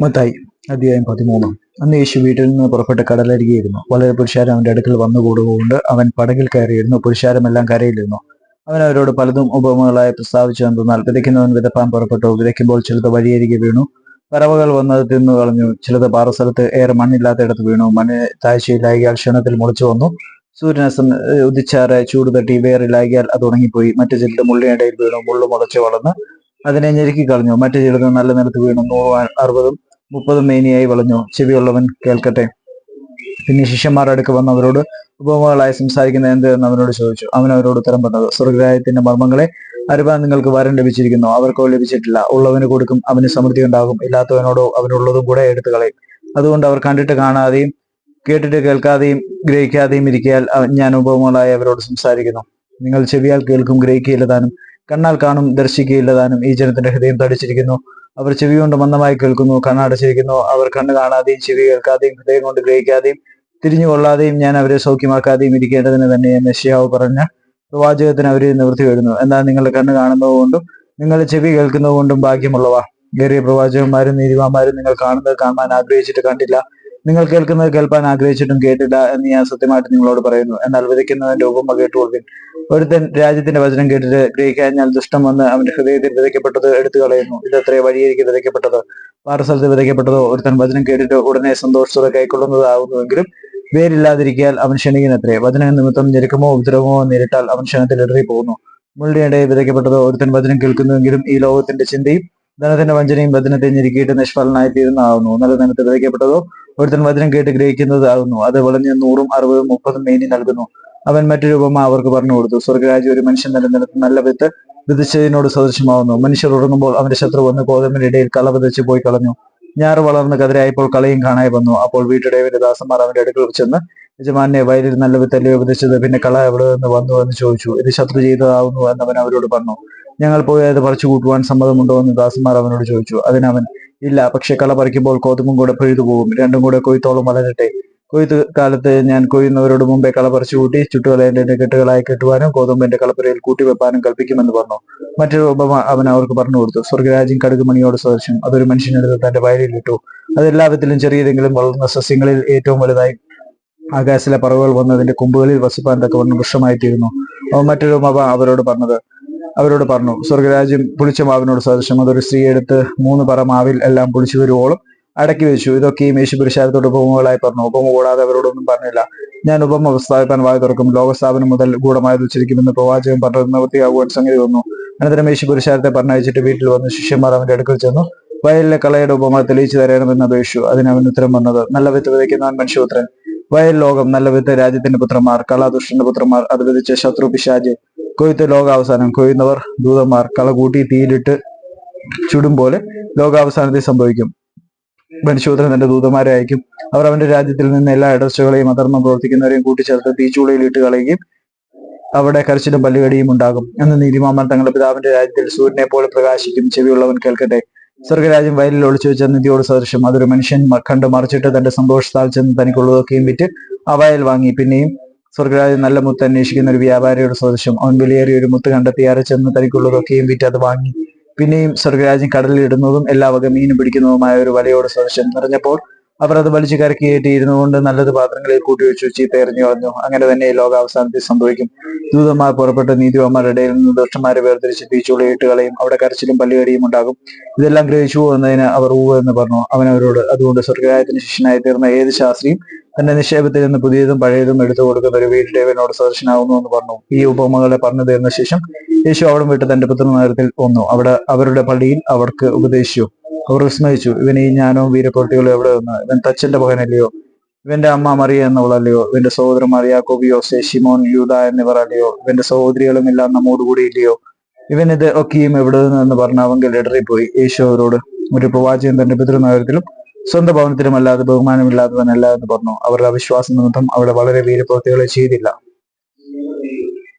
മത്തായി അധ്യായം പതിമൂന്ന്. അന്ന് യേശു വീട്ടിൽ നിന്ന് പുറപ്പെട്ട് കടലരികെയിരുന്നു വളരെ പുരുഷാരം അവന്റെ അടുക്കൽ വന്നുകൂടുകൊണ്ട് അവൻ പടകിൽ കയറിയിരുന്നു. പുരുഷാരമെല്ലാം കരയിലിരുന്നു. അവൻ അവരോട് പലതും ഉപമകളായി പ്രസ്താവിച്ചു. എന്തെന്നാൽ വിതയ്ക്കുന്നവൻ വിതപ്പാൻ പുറപ്പെട്ടു. വിതയ്ക്കുമ്പോൾ ചിലത് വഴിയരികെ വീണു. പറവകൾ വന്നത് തിന്നു കളഞ്ഞു. ചിലത് പാറസ്ഥലത്ത് ഏറെ മണ്ണില്ലാത്തയിടത്ത് വീണു. മണ്ണ് താഴ്ചയിലാകിയാൽ ക്ഷണത്തിൽ മുളിച്ചു വന്നു. സൂര്യനസം ഉദിച്ചാറ് ചൂട് തട്ടി വേറിലാകിയാൽ അത് ഉണങ്ങിപ്പോയി. മറ്റു ചിലത് മുള്ളിനിടയിൽ വീണു. മുള്ളു മുളച്ച് വളർന്ന് അതിനെ ഞെരുക്കി കളഞ്ഞു. മറ്റു ചിലത് നല്ല നിലത്ത് വീണു. നൂറ് അറുപതും മുപ്പതും മേനിയായി വളഞ്ഞു. ചെവിയുള്ളവൻ കേൾക്കട്ടെ. പിന്നെ ശിഷ്യന്മാർ അടുക്ക് വന്ന് അവരോട് ഉപമകളായി സംസാരിക്കുന്ന എന്ത്? എന്ന് അവനോട് ചോദിച്ചു. അവൻ അവരോട് ഉത്തരം പറഞ്ഞത് സ്വർഗരായത്തിന്റെ മർമ്മങ്ങളെ അറിവാൻ നിങ്ങൾക്ക് വരം ലഭിച്ചിരിക്കുന്നു. അവർക്കോ ലഭിച്ചിട്ടില്ല. ഉള്ളവന് കൊടുക്കും അവന് സമൃദ്ധി ഉണ്ടാകും. ഇല്ലാത്തവനോടോ അവനുള്ളതും കൂടെ എടുത്തു കളയും. അതുകൊണ്ട് അവർ കണ്ടിട്ട് കാണാതെയും കേട്ടിട്ട് കേൾക്കാതെയും ഗ്രഹിക്കാതെയും ഇരിക്കയാൽ അവൻ ഞാൻ ഉപമകളായി അവരോട് സംസാരിക്കുന്നു. നിങ്ങൾ ചെവിയാൽ കേൾക്കും ഗ്രഹിക്കുകയില്ല താനും. കണ്ണാൽ കാണും ദർശിക്കുകയില്ല താനും. ഈ ജനത്തിന്റെ ഹൃദയം തടിച്ചിരിക്കുന്നു. അവർ ചെവി കൊണ്ട് മന്ദമായി കേൾക്കുന്നു കണ്ണടച്ചിരിക്കുന്നു അവർ കണ്ണ് കാണാതെയും ചെവി കേൾക്കാതെയും ഹൃദയം കൊണ്ട് ഗ്രഹിക്കാതെയും തിരിഞ്ഞുകൊള്ളാതെയും ഞാൻ അവരെ സൗഖ്യമാക്കാതെയും ഇരിക്കേണ്ടതിന് തന്നെ മെസ്സിയാവ് പറഞ്ഞ പ്രവാചകത്തിന് അവരെ നിവൃത്തി വരുന്നു. എന്നാൽ നിങ്ങളുടെ കണ്ണ് കാണുന്നതുകൊണ്ടും നിങ്ങളുടെ ചെവി കേൾക്കുന്നതുകൊണ്ടും ഭാഗ്യമുള്ളവ. ഏറിയ പ്രവാചകന്മാരും നീതിമാന്മാരും നിങ്ങൾ കാണുന്നത് കാണാൻ ആഗ്രഹിച്ചിട്ട് കണ്ടില്ല. നിങ്ങൾ കേൾക്കുന്നത് കേൾപ്പാൻ ആഗ്രഹിച്ചിട്ടും കേട്ടില്ല എന്ന് ഞാൻ സത്യമായിട്ട് നിങ്ങളോട് പറയുന്നു. എന്നാൽ വിതയ്ക്കുന്നതിന്റെ ഉപമ കേട്ടുകൊള്ളുവിൻ. ഒരുത്തൻ രാജ്യത്തിന്റെ വചനം കേട്ടിട്ട് ഗ്രഹിക്കാഞ്ഞാൽ ദുഷ്ടം വന്ന് അവന്റെ ഹൃദയത്തിൽ വിതയ്ക്കപ്പെട്ടത് എടുത്തു കളയുന്നു. ഇതത്രേ വഴിയേക്ക് വിതയ്ക്കപ്പെട്ടത്. പാറസ്ഥലത്ത് വിതയ്ക്കപ്പെട്ടതോ ഒരുത്തൻ വചനം കേട്ടിട്ട് ഉടനെ സന്തോഷത്തോടെ കൈക്കൊള്ളുന്നതാകുന്നുവെങ്കിലും വേരില്ലാതിരിക്കാൻ അവൻ ക്ഷണിക്കുന്നത്രേ. വചന നിമിത്തം ഞെരുക്കമോ ഉപദ്രവമോ നേരിട്ടാൽ അവൻ ക്ഷണത്തിൽ ഇടറി പോകുന്നു മുള്ളിയുടെ വിതയ്ക്കപ്പെട്ടതോ ഒരുത്തൻ വചനം കേൾക്കുന്നുവെങ്കിലും ഈ ലോകത്തിന്റെ ചിന്തയും ധനത്തിന്റെ വഞ്ചനയും വചനത്തെ ഞെരുക്കിയിട്ട് നിഷ്ഫലനായി തീരുന്നതാകുന്നു നല്ല ധനത്തിൽ വിതയ്ക്കപ്പെട്ടതോ ഒരുത്തൻ വചനം കേട്ട് ഗ്രഹിക്കുന്നതാകുന്നു അത് വളഞ്ഞ് നൂറും അറുപതും മുപ്പതും മേനി നൽകുന്നു. അവൻ മറ്റൊരു ഉപമ അവർക്ക് പറഞ്ഞു കൊടുത്തു. സ്വർഗരാജ്യം ഒരു മനുഷ്യൻ തന്റെ നിലത്ത് നല്ല വിത്ത് വിധിച്ചതിനോട് സദൃശമാവുന്നു. മനുഷ്യർ ഉറങ്ങുമ്പോൾ അവന്റെ ശത്രു വന്ന് കോതമ്പിന്റെ ഇടയിൽ കള വിതച്ച് പോയി കളഞ്ഞു. ഞാറ് വളർന്ന് കതിരായപ്പോൾ കളയും കാണായി വന്നു. അപ്പോൾ വീട്ടുടേവിന്റെ ദാസന്മാർ അവന്റെ അടുക്കൾ ചെന്ന് യജമാനെ വയലിൽ നല്ല വിത്തല്ലേ വിതച്ചത് പിന്നെ കള എവിടെ നിന്ന് വന്നു? എന്ന് ചോദിച്ചു. ഇത് ശത്രു ചെയ്തതാവുന്നു എന്നവൻ അവരോട് പറഞ്ഞു. ഞങ്ങൾ പോയി അത് പറിച്ചു കൂട്ടുവാൻ സമ്മതമുണ്ടോ? എന്ന് ദാസന്മാർ അവനോട് ചോദിച്ചു. അതിനവൻ ഇല്ല പക്ഷെ കള പറിക്കുമ്പോൾ കോതുമ്പും കൂടെ പെഴുതു പോകും. രണ്ടും കൂടെ കൊയ്ത്തോളം വളരട്ടെ. കൊയ്ത്ത് കാലത്ത് ഞാൻ കൊയ്യുന്നവരോട് മുമ്പേ കള പറിച്ചു കൂട്ടി ചുട്ടുകളേന്റെ കെട്ടുകളായി കെട്ടുവാനും കോതുമ്പിന്റെ കളപ്പുരയിൽ കൂട്ടിവെപ്പാനും കൽപ്പിക്കുമെന്ന് പറഞ്ഞു. മറ്റൊരു ഉപമ അവൻ അവർക്ക് പറഞ്ഞു കൊടുത്തു. സ്വർഗരാജ്യം കടുകുമണിയോട് സദൃശം അതൊരു മനുഷ്യനെടുത്ത് തന്റെ വയലിൽ ഇട്ടു അതെല്ലാ വിധത്തിലും ചെറിയതെങ്കിലും വളർന്ന സസ്യങ്ങളിൽ ഏറ്റവും വലുതായി ആകാശിലെ പറവുകൾ വന്നതിന്റെ കൊമ്പുകളിൽ വസിപ്പാൻ തക്കവണ്ണം വൃക്ഷമായി തീരുന്നു അവൻ മറ്റൊരു ഉപമ അവരോട് പറഞ്ഞത് അവരോട് പറഞ്ഞു സ്വർഗരാജ്യം പുളിച്ച മാവിനോട് സദൃശം. അതൊരു സ്ത്രീ എടുത്ത് മൂന്ന് പറ മാവിൽ എല്ലാം പുളിച്ചു വരുവോളം അടക്കി വെച്ചു. ഇതൊക്കെയും യേശു പുരുഷാരത്തോട് ഉപമകളായി പറഞ്ഞു. ഉപമ കൂടാതെ അവരോടൊന്നും പറഞ്ഞില്ല. ഞാൻ ഉപമ പ്രസ്താവിപ്പാൻ വായി തുറക്കും. ലോകസ്ഥാപനം മുതൽ ഗൂഢമായത് ഉച്ചരിക്കുമെന്ന് പ്രവാചകൻ പറഞ്ഞത് നിവൃത്തിയാകുവാൻ സംഗതി വന്നു അനന്തരം യേശു പുരുഷാരത്തെ പറഞ്ഞയച്ചിട്ട് വീട്ടിൽ വന്ന് ശിഷ്യന്മാർ അവന്റെ അടുക്കൽ ചെന്നു. വയലിലെ കളയുടെ ഉപമ തെളിയിച്ചു തരണമെന്ന് അപേക്ഷിച്ചു. അതിന് അവൻ ഉത്തരം വന്നത് നല്ല വിത്ത് വിതയ്ക്കുന്നവൻ മനുഷ്യപുത്രൻ. വയൽ ലോകം നല്ല വിത്ത് രാജ്യത്തിന്റെ പുത്രന്മാർ കളാദുഷ്ടന്റെ പുത്രന്മാർ അത് വിധിച്ച ശത്രു പിശാജ് കൊയ്ത്ത് ലോകാവസാനം കൊയ്യുന്നവർ ദൂതന്മാർ കള കൂട്ടി തീയിലിട്ട് ചുടും പോലെ ലോകാവസാനത്തിൽ സംഭവിക്കും. മനുഷ്യപുത്രൻ തന്റെ ദൂതന്മാരെ അയക്കും. അവർ അവന്റെ രാജ്യത്തിൽ നിന്ന് എല്ലാ ഇടർച്ചകളെയും അധർമ്മം പ്രവർത്തിക്കുന്നവരെയും കൂട്ടിച്ചേർത്ത് തീച്ചൂളയിൽ ഇട്ട് കളയുകയും അവിടെ കരച്ചിലും പല്ലുകടിയും ഉണ്ടാകും. എന്ന് നീതിമാമൻ തങ്ങളുടെ പിതാവിന്റെ രാജ്യത്തിൽ സൂര്യനെ പോലെ പ്രകാശിക്കും. ചെവിയുള്ളവൻ കേൾക്കട്ടെ. സ്വർഗരാജ്യം വയലിൽ ഒളിച്ചു വെച്ച നിധിയോട് സദൃശം അതൊരു മനുഷ്യൻ കണ്ട് മറിച്ചിട്ട് തന്റെ സന്തോഷത്താൽ ചെന്ന് തനിക്കുള്ളതൊക്കെയും വിറ്റ് ആ വയൽ വാങ്ങി. പിന്നെയും സ്വർഗരാജ്യം നല്ല മുത്ത് അന്വേഷിക്കുന്ന ഒരു വ്യാപാരിയുടെ സ്വദേശം അവൻ വിലയേറിയ ഒരു മുത്ത് കണ്ടെത്തി അര ചെന്ന് തനിക്കുള്ളതൊക്കെയും വിറ്റ് അത് വാങ്ങി. പിന്നെയും സ്വർഗരാജൻ കടലിൽ ഇടുന്നതും എല്ലാ വക മീനും പിടിക്കുന്നതുമായ ഒരു വലയോട് സദൃശം നിറഞ്ഞപ്പോൾ അവർ അത് വലിച്ചു കരക്കി കയറ്റിയിരുന്നു കൊണ്ട് നല്ലത് പാത്രങ്ങളിൽ കൂട്ടിവെച്ചു ചീത്ത എറിഞ്ഞു കളഞ്ഞു. അങ്ങനെ തന്നെ ഈ ലോകാവസാനത്തിൽ സംഭവിക്കും. ദൂതന്മാർ പുറപ്പെട്ട് നീതിമാന്മാരുടെ ഇടയിൽ നിന്ന് ദുഷ്ടന്മാരെ വേർതിരിച്ച് തീച്ചുള്ളിയിട്ട് കളയും. അവിടെ കരച്ചിലും പല്ലുകടിയും ഉണ്ടാകും. ഇതെല്ലാം ഗ്രഹിച്ചു എന്നതിന് അവർ ഊവ് എന്ന് പറഞ്ഞു. അവനവരോട് അതുകൊണ്ട് സ്വർഗരായത്തിന് ശിഷ്യനായി തീർന്ന ഏത് ശാസ്ത്രിയും തന്റെ നിക്ഷേപത്തിൽ നിന്ന് പുതിയതും പഴയതും എടുത്തു കൊടുക്കുന്ന ഒരു വീട്ടിലേവനോട് സദർശനാകുന്നു എന്ന് പറഞ്ഞു. ഈ ഉപമകളെ പറഞ്ഞു തീർന്ന ശേഷം യേശു അവിടെ വിട്ട് തന്റെ പുത്രനഗരത്തിൽ വന്നു. അവിടെ അവരുടെ പള്ളിയിൽ അവർക്ക് ഉപദേശിച്ചു. അവർ വിസ്മയിച്ചു. ഇവന് ഈ ജ്ഞാനവും വീരപ്രവൃത്തികളും എവിടെ നിന്ന്? ഇവൻ തച്ചന്റെ മകനല്ലയോ? ഇവന്റെ അമ്മ മറിയ എന്നവളല്ലയോ? ഇവന്റെ സഹോദരന്മാർ യാക്കോബിയോ ശേഷിമോൻ യൂത എന്നിവർ അല്ലയോ? ഇവന്റെ സഹോദരികളും എല്ലാം നമ്മോടുകൂടി ഇല്ലയോ? ഇവൻ ഇത് ഒക്കെയും എവിടെ നിന്ന്? പറഞ്ഞ ഇടറിപ്പോയി. യേശു അവരോട് ഒരു പ്രവാചകൻ തന്റെ പിതൃനഗരത്തിലും സ്വന്തം ഭവനത്തിലും അല്ലാതെ ബഹുമാനമില്ലാത്തവനല്ല എന്ന് പറഞ്ഞു. അവരുടെ അവിശ്വാസം നിമിത്തം അവിടെ വളരെ വീരപ്രവൃത്തികളെ ചെയ്തില്ല.